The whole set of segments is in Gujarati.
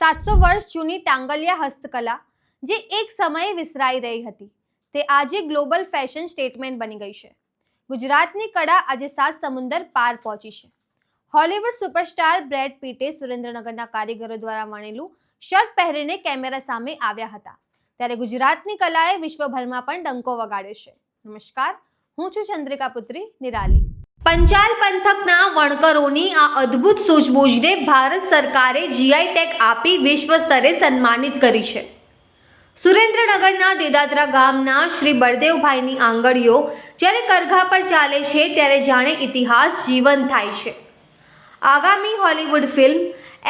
સાતસો વર્ષ જૂની ટાંગલિયા હસ્તકલા, જે એક સમયે વિસરાઈ રહી હતી, તે આજે ગ્લોબલ ફેશન સ્ટેટમેન્ટ બની ગઈ છે. ગુજરાતની કળા આજે સાત સમુંદર પાર પહોંચી છે. હોલિવૂડ સુપરસ્ટાર બ્રેડ પીટે સુરેન્દ્રનગરના કારીગરો દ્વારા વણેલું શર્ટ પહેરીને કેમેરા સામે આવ્યા હતા. ત્યારે ગુજરાતની કલાએ વિશ્વભરમાં પણ ડંકો વગાડ્યો છે. નમસ્કાર, હું છું ચંદ્રિકા પુત્રી, નિરાલી. પંચાલ પંથકના વણકરોની આ અદ્ભુત સૂઝબૂઝને ભારત સરકારે જીઆઈ ટેગ આપી વિશ્વ સ્તરે સન્માનિત કરી છે. સુરેન્દ્રનગરના દેદાદરા ગામના શ્રી બળદેવભાઈની આંગળીઓ જ્યારે કરઘા પર ચાલે છે ત્યારે જાણે ઇતિહાસ જીવંત થાય છે. આગામી હોલિવૂડ ફિલ્મ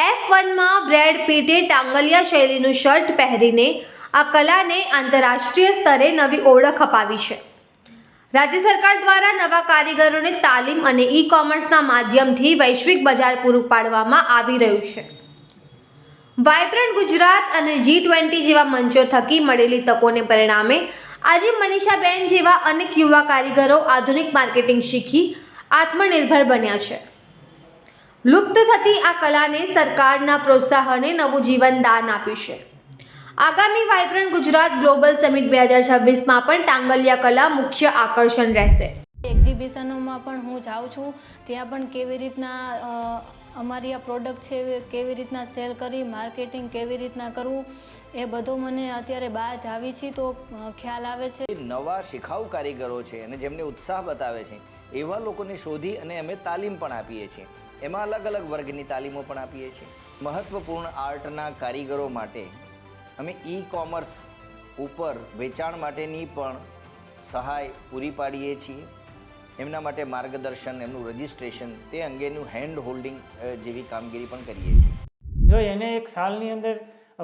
એફ વનમાં બ્રેડ પીટે ટાંગલિયા શૈલીનું શર્ટ પહેરીને આ કલાને આંતરરાષ્ટ્રીય સ્તરે નવી ઓળખ અપાવી છે. રાજ્ય સરકાર દ્વારા નવા કારીગરોને તાલીમ અને ઈ કોમર્સના માધ્યમથી વૈશ્વિક બજાર પૂરું પાડવામાં આવી રહ્યું છે. વાયબ્રન્ટ ગુજરાત અને જી ટ્વેન્ટી જેવા મંચો થકી મળેલી તકોને પરિણામે આજે મનીષાબેન જેવા અનેક યુવા કારીગરો આધુનિક માર્કેટિંગ શીખી આત્મનિર્ભર બન્યા છે. લુપ્ત થતી આ કલાને સરકારના પ્રોત્સાહને નવું જીવન દાન આપ્યું છે. આગામી વાઇબ્રન્ટ ગુજરાત ગ્લોબલ સમિટ બે હજાર છવ્વીસમાં પણ ટાંગલિયા કલા મુખ્ય આકર્ષણ રહેશે. એક્ઝિબિશનોમાં પણ હું જાઉં છું. ત્યાં પણ કેવી રીતના અમારી આ પ્રોડક્ટ છે એ કેવી રીતના સેલ કરી માર્કેટિંગ કેવી રીતના કરવું એ બધું મને અત્યારે બહાર જ આવી છીએ તો ખ્યાલ આવે છે. નવા શિખાઉ કારીગરો છે અને જેમને ઉત્સાહ બતાવે છે એવા લોકોને શોધી અને અમે તાલીમ પણ આપીએ છીએ. એમાં અલગ અલગ વર્ગની તાલીમો પણ આપીએ છીએ. મહત્વપૂર્ણ આર્ટના કારીગરો માટે અમે ઈ કોમર્સ ઉપર વેચાણ માટેની પણ સહાય પૂરી પાડીએ છીએ. એમના માટે માર્ગદર્શન, એમનું રજિસ્ટ્રેશન તે અંગેનું હેન્ડ હોલ્ડિંગ જેવી કામગીરી પણ કરીએ છીએ. જો એને એક સાલની અંદર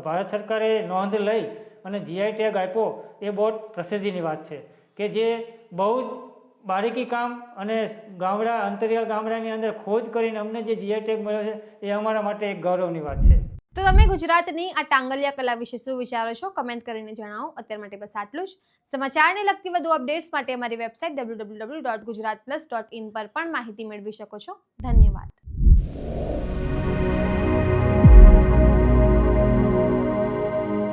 ભારત સરકારે નોંધ લઈ અને જીઆઈ ટેગ આપ્યો, એ બહુ પ્રસિદ્ધિની વાત છે. કે જે બહુ જ બારીકી કામ અને ગામડા, અંતરિયાળ ગામડાની અંદર ખોજ કરીને અમને જે જીઆઈ ટેગ મળ્યો છે, એ અમારા માટે એક ગૌરવની વાત છે. તો તમે ગુજરાતની આ ટાંગલિયા કલા વિશે શું વિચારો છો? કમેન્ટ કરીને જણાવો. અત્યાર માટે બસ આટલું જ. સમાચારને લગતી વધુ અપડેટ્સ માટે અમારી website W W W Gujarat plus dot in પર પણ માહિતી મેળવી શકો છો. ધન્યવાદ.